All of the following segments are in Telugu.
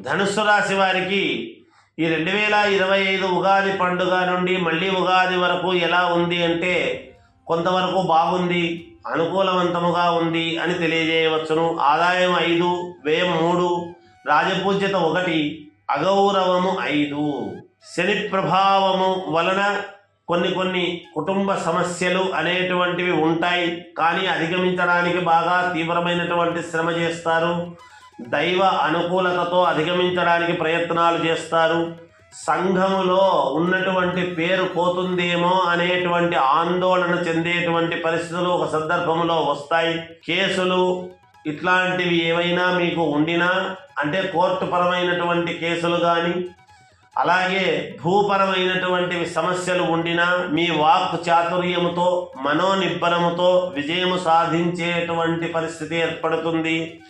ధనుస్సు రాశి వారికి ఈ రెండు వేల ఇరవై ఐదు ఉగాది పండుగ నుండి మళ్ళీ ఉగాది వరకు ఎలా ఉంది అంటే కొంతవరకు బాగుంది అనుకూలవంతముగా ఉంది అని తెలియజేయవచ్చును. ఆదాయం ఐదు వ్యయం మూడు రాజపూజ్యత ఒకటి అగౌరవము ఐదు. శని ప్రభావము వలన కొన్ని కొన్ని కుటుంబ సమస్యలు అనేటువంటివి ఉంటాయి. కానీ అధిగమించడానికి బాగా తీవ్రమైనటువంటి శ్రమ చేస్తారు. దైవ అనుకూలతతో అధిగమించడానికి ప్రయత్నాలు చేస్తారు. సంఘములో ఉన్నటువంటి పేరు పోతుందేమో అనేటువంటి ఆందోళన చెందేటువంటి పరిస్థితులు ఒక సందర్భంలో వస్తాయి. కేసులు ఇట్లాంటివి ఏవైనా మీకు ఉండినా అంటే కోర్టు పరమైనటువంటి కేసులు కానీ అలాగే భూపరమైనటువంటి సమస్యలు ఉండినా మీ వాక్ చాతుర్యముతో మనోనిబ్బరముతో విజయము సాధించేటువంటి పరిస్థితి ఏర్పడుతుంది.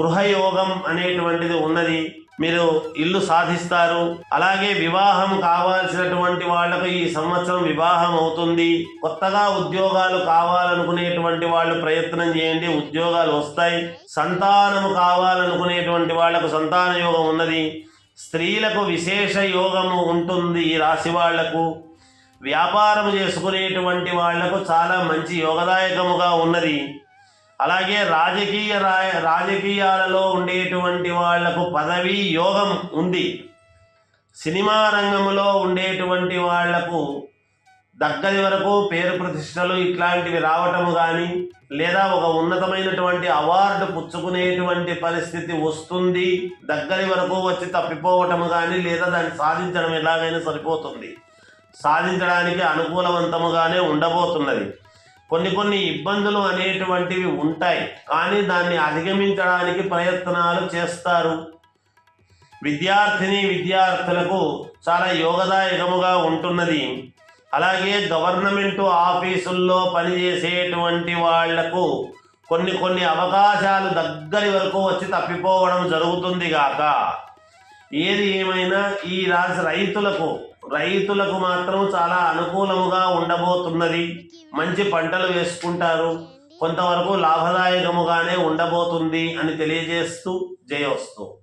గృహయోగం అనేటువంటిది ఉన్నది. మీరు ఇల్లు సాధిస్తారు. అలాగే వివాహం కావాల్సినటువంటి వాళ్ళకు ఈ సంవత్సరం వివాహం అవుతుంది. కొత్తగా ఉద్యోగాలు కావాలనుకునేటువంటి వాళ్ళు ప్రయత్నం చేయండి. ఉద్యోగాలు వస్తాయి. సంతానము కావాలనుకునేటువంటి వాళ్ళకు సంతాన యోగం ఉన్నది. స్త్రీలకు విశేష యోగము ఉంటుంది ఈ రాశి వాళ్ళకు. వ్యాపారం చేసుకునేటువంటి వాళ్ళకు చాలా మంచి యోగదాయకముగా ఉన్నది. అలాగే రాజకీయ రాయ రాజకీయాలలో ఉండేటువంటి వాళ్ళకు పదవి యోగం ఉంది. సినిమా రంగంలో ఉండేటువంటి వాళ్ళకు దగ్గరి వరకు పేరు ప్రతిష్టలు ఇట్లాంటివి రావటం కానీ లేదా ఒక ఉన్నతమైనటువంటి అవార్డు పుచ్చుకునేటువంటి పరిస్థితి వస్తుంది దగ్గరి వరకు వచ్చి తప్పిపోవటం కానీ లేదా దాన్ని సాధించడం ఎలాగైనా సరిపోతుంది. సాధించడానికి అనుకూలవంతముగానే ఉండబోతున్నది. కొన్ని కొన్ని ఇబ్బందులు అనేటువంటివి ఉంటాయి. కానీ దాన్ని అధిగమించడానికి ప్రయత్నాలు చేస్తారు. విద్యార్థిని విద్యార్థులకు చాలా యోగదాయకముగా ఉంటున్నది. అలాగే గవర్నమెంట్ ఆఫీసుల్లో పనిచేసేటువంటి వాళ్ళకు కొన్ని కొన్ని అవకాశాలు దగ్గరి వరకు వచ్చి తప్పిపోవడం జరుగుతుంది గాక. ఏది ఏమైనా ఈ రాశి రైతులకు రైతులకు మాత్రం చాలా అనుకూలముగా ఉండబోతున్నది. మంచి పంటలు వేసుకుంటారు. కొంతవరకు లాభదాయకముగానే ఉండబోతుంది అని తెలియజేస్తూ జయవస్తు.